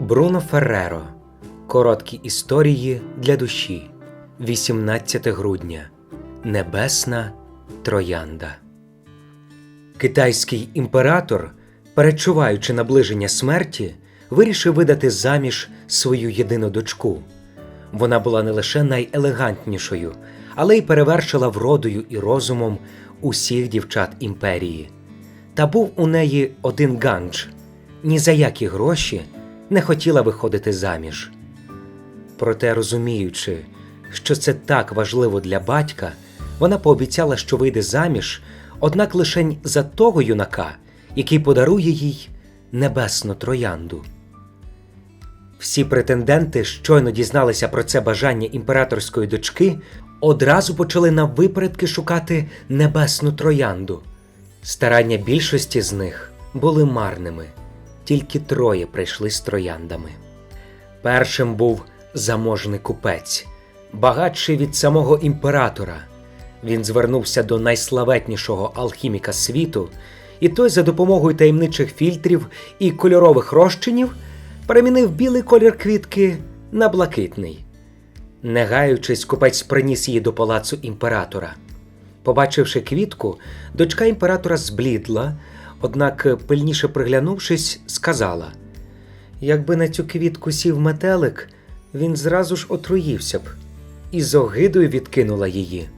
Бруно Ферреро. Короткі історії для душі. 18 грудня. Небесна Троянда. Китайський імператор, перечуваючи наближення смерті, вирішив видати заміж свою єдину дочку. Вона була не лише найелегантнішою, але й перевершила вродою і розумом усіх дівчат імперії. Та був у неї один ганч ні за які гроші не хотіла виходити заміж. Проте, розуміючи, що це так важливо для батька, вона пообіцяла, що вийде заміж, однак лишень за того юнака, який подарує їй небесну троянду. Всі претенденти щойно дізналися про це бажання імператорської дочки, одразу почали на випередки шукати небесну троянду. Старання більшості з них були марними, тільки троє прийшли з трояндами. Першим був заможний купець, багатший від самого імператора. Він звернувся до найславетнішого алхіміка світу, і той за допомогою таємничих фільтрів і кольорових розчинів перемінив білий колір квітки на блакитний. Не гаючись, купець приніс її до палацу імператора. Побачивши квітку, дочка імператора зблідла, однак, пильніше приглянувшись, сказала: Якби на цю квітку сів метелик, він зразу ж отруївся б, і з огидою відкинула її.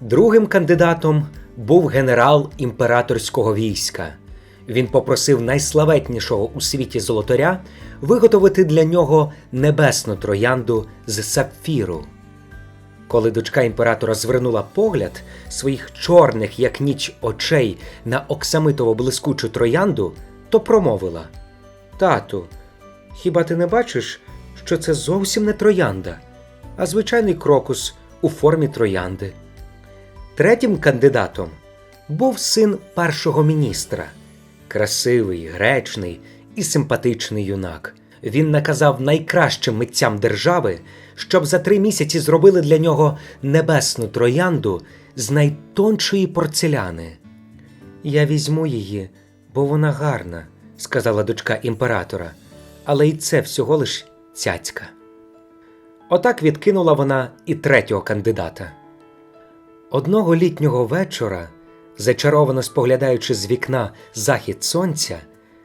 Другим кандидатом був генерал імператорського війська. Він попросив найславетнішого у світі золотаря виготовити для нього небесну троянду з сапфіру. Коли дочка імператора звернула погляд своїх чорних, як ніч, очей на оксамитово блискучу троянду, то промовила: Тату, хіба ти не бачиш, що це зовсім не троянда, а звичайний крокус у формі троянди? Третім кандидатом був син першого міністра, красивий, гречний і симпатичний юнак. Він наказав найкращим митцям держави, щоб за три місяці зробили для нього небесну троянду з найтоншої порцеляни. Я візьму її, бо вона гарна, сказала дочка імператора, але й це всього лиш цяцька. Отак відкинула вона і третього кандидата. Одного літнього вечора, зачаровано споглядаючи з вікна захід сонця,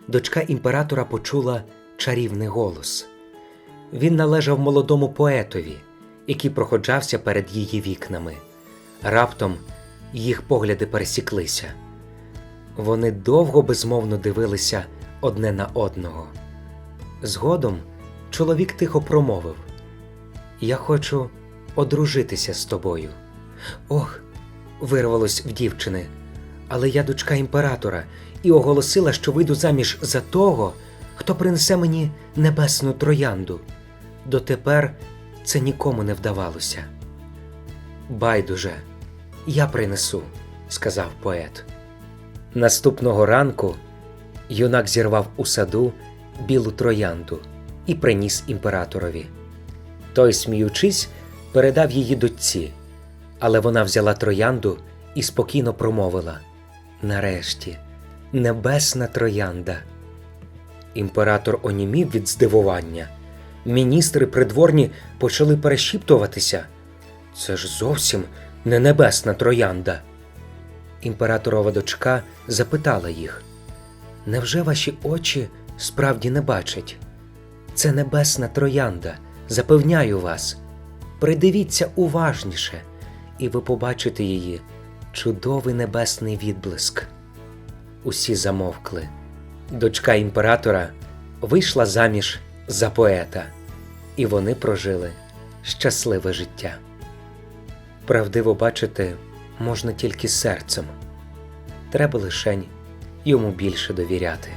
дочка імператора почула чарівний голос. Він належав молодому поетові, який проходжався перед її вікнами. Раптом їх погляди пересіклися. Вони довго безмовно дивилися одне на одного. Згодом чоловік тихо промовив: Я хочу одружитися з тобою. Ох, вирвалось в дівчини. Але я дочка імператора і оголосила, що вийду заміж за того, хто принесе мені небесну троянду. Дотепер це нікому не вдавалося. Байдуже, я принесу, сказав поет. Наступного ранку юнак зірвав у саду білу троянду і приніс імператорові. Той, сміючись, передав її дочці, але вона взяла троянду і спокійно промовила: Нарешті, небесна троянда. Імператор онімів від здивування. Міністри придворні почали перешіптуватися. Це ж зовсім не небесна троянда. Імператорова дочка запитала їх: Невже ваші очі справді не бачать? Це небесна троянда, запевняю вас. Придивіться уважніше, і ви побачите її чудовий небесний відблиск. Усі замовкли. Дочка імператора вийшла заміж за поета, і вони прожили щасливе життя. Правдиво бачити можна тільки серцем, треба лишень йому більше довіряти.